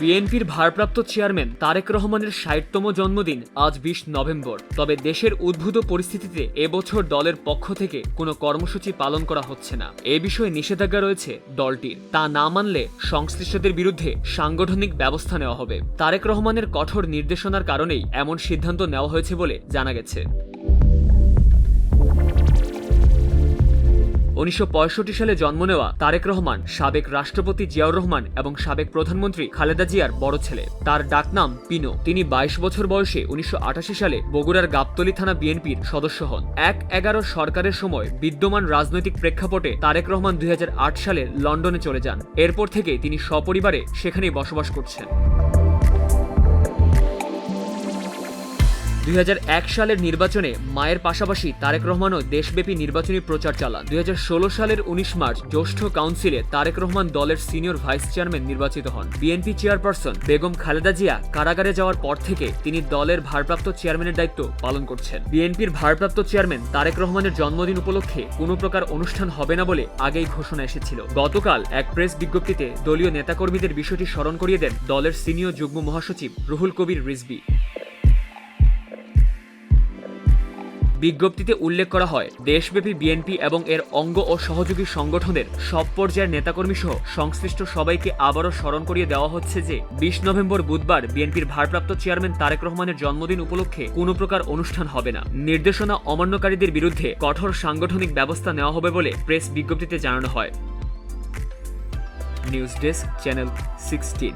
বিএনপির ভারপ্রাপ্ত চেয়ারম্যান তারেক রহমানের ষাটতম জন্মদিন আজ বিশ নভেম্বর। তবে দেশের উদ্ভূত পরিস্থিতিতে এবছর দলের পক্ষ থেকে কোনো কর্মসূচি পালন করা হচ্ছে না। এ বিষয়ে নিষেধাজ্ঞা রয়েছে দলটির। তা না মানলে সংশ্লিষ্টদের বিরুদ্ধে সাংগঠনিক ব্যবস্থা নেওয়া হবে। তারেক রহমানের কঠোর নির্দেশনার কারণেই এমন সিদ্ধান্ত নেওয়া হয়েছে বলে জানা গেছে। উনিশশো পঁয়ষট্টি সালে জন্ম নেওয়া তারেক রহমান, সাবেক রাষ্ট্রপতি জিয়াউর রহমান এবং সাবেক প্রধানমন্ত্রী খালেদা জিয়ার বড় ছেলে। তার ডাকনাম পিনো। তিনি ২২ বছর বয়সে উনিশশো আটাশি সালে বগুড়ার গাবতলী থানা বিএনপির সদস্য হন। এক এগারো সরকারের সময় বিদ্যমান রাজনৈতিক প্রেক্ষাপটে তারেক রহমান দুই হাজার আট সালে লন্ডনে চলে যান। এরপর থেকে তিনি সপরিবারে সেখানেই বসবাস করছেন। দুই হাজার এক সালের নির্বাচনে মায়ের পাশাপাশি তারেক রহমানও দেশব্যাপী নির্বাচনী প্রচার চালান। দুই হাজার ষোলো সালের উনিশ মার্চ জ্যেষ্ঠ কাউন্সিলে তারেক রহমান দলের সিনিয়র ভাইস চেয়ারম্যান নির্বাচিত হন। বিএনপি চেয়ারপারসন বেগম খালেদা জিয়া কারাগারে যাওয়ার পর থেকে তিনি দলের ভারপ্রাপ্ত চেয়ারম্যানের দায়িত্ব পালন করছেন। বিএনপির ভারপ্রাপ্ত চেয়ারম্যান তারেক রহমানের জন্মদিন উপলক্ষে কোনো প্রকার অনুষ্ঠান হবে না বলে আগেই ঘোষণা এসেছিল। গতকাল এক প্রেস বিজ্ঞপ্তিতে দলীয় নেতাকর্মীদের বিষয়টি স্মরণ করিয়ে দেন দলের সিনিয়র যুগ্ম মহাসচিব রুহুল কবির রিজবি বিজ্ঞপ্তিতে উল্লেখ করা হয়, দেশব্যাপী বিএনপি এবং এর অঙ্গ ও সহযোগী সংগঠনের সব পর্যায়ের নেতাকর্মী সহ সংশ্লিষ্ট সবাইকে আবারও স্মরণ করিয়ে দেওয়া হচ্ছে যে, বিশ নভেম্বর বুধবার বিএনপির ভারপ্রাপ্ত চেয়ারম্যান তারেক রহমানের জন্মদিন উপলক্ষে কোনো প্রকার অনুষ্ঠান হবে না। নির্দেশনা অমান্যকারীদের বিরুদ্ধে কঠোর সাংগঠনিক ব্যবস্থা নেওয়া হবে বলে প্রেস বিজ্ঞপ্তিতে জানানো হয়। News desk, channel sixteen.